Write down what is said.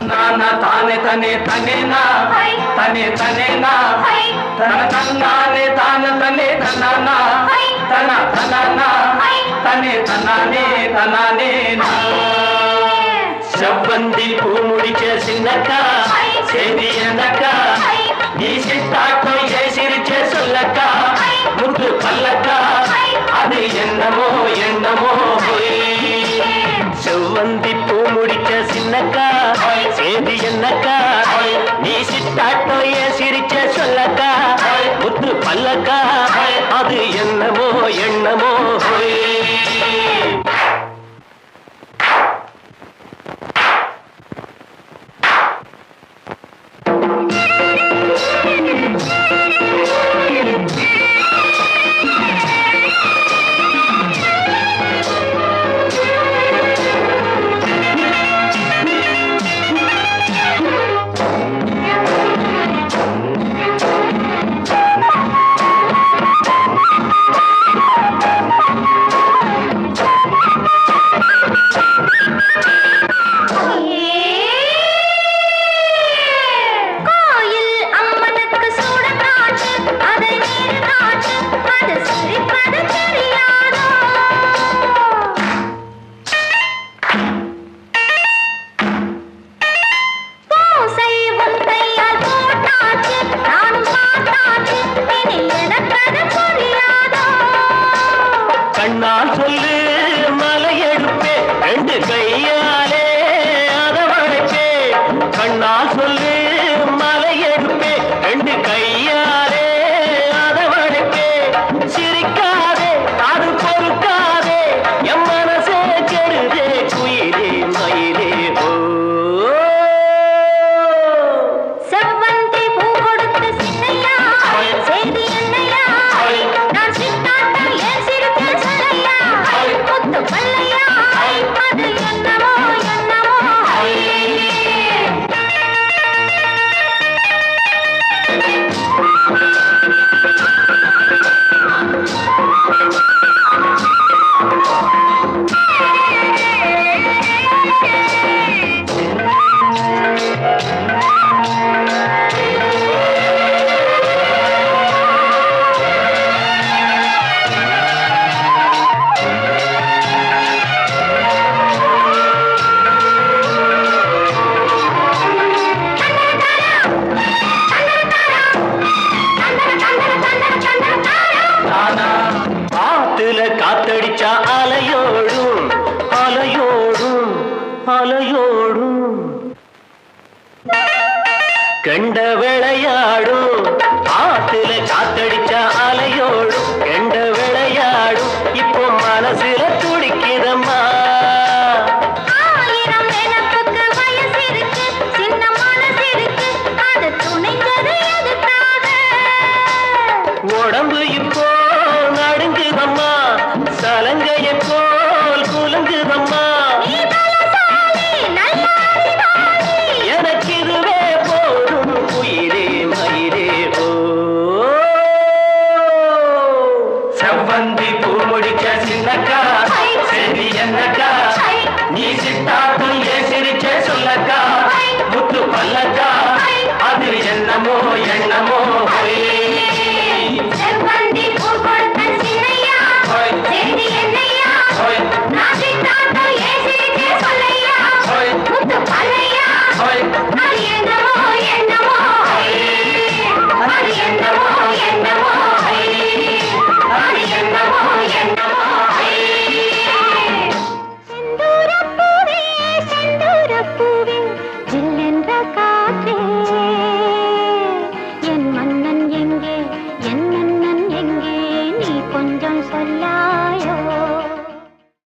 తన్నాన తానే తనే తనేనా తనే తనేనా తన తన్నానే తాన తనే తన్నానా తన తనానా తనే తనానే తనానేనా శబ్బంది భూముడి చేసిందట సేది అనక ఈ సిట్టాకు చేసిరి చేసులక ముద్దు పల్లక అది ఎండమో ఎండమో చెవ్వంది என்னக்கா? சேதி என்னக்கா? நீ சித்தாட்டோ ஏன் சிரிச்ச சொல்லக்கா? புத்து பல்லக்கா? அது என்னமோ என்னமோ? கண்ட விளையாடும் ஆத்துல காத்தடிச்ச அலையோடும் கண்ட விளையாடும் இப்போ மனசுல துடிக்குதம்மா. உடம்பு இப்போ நடுங்குதம்மா சலங்கை எப்போ amor.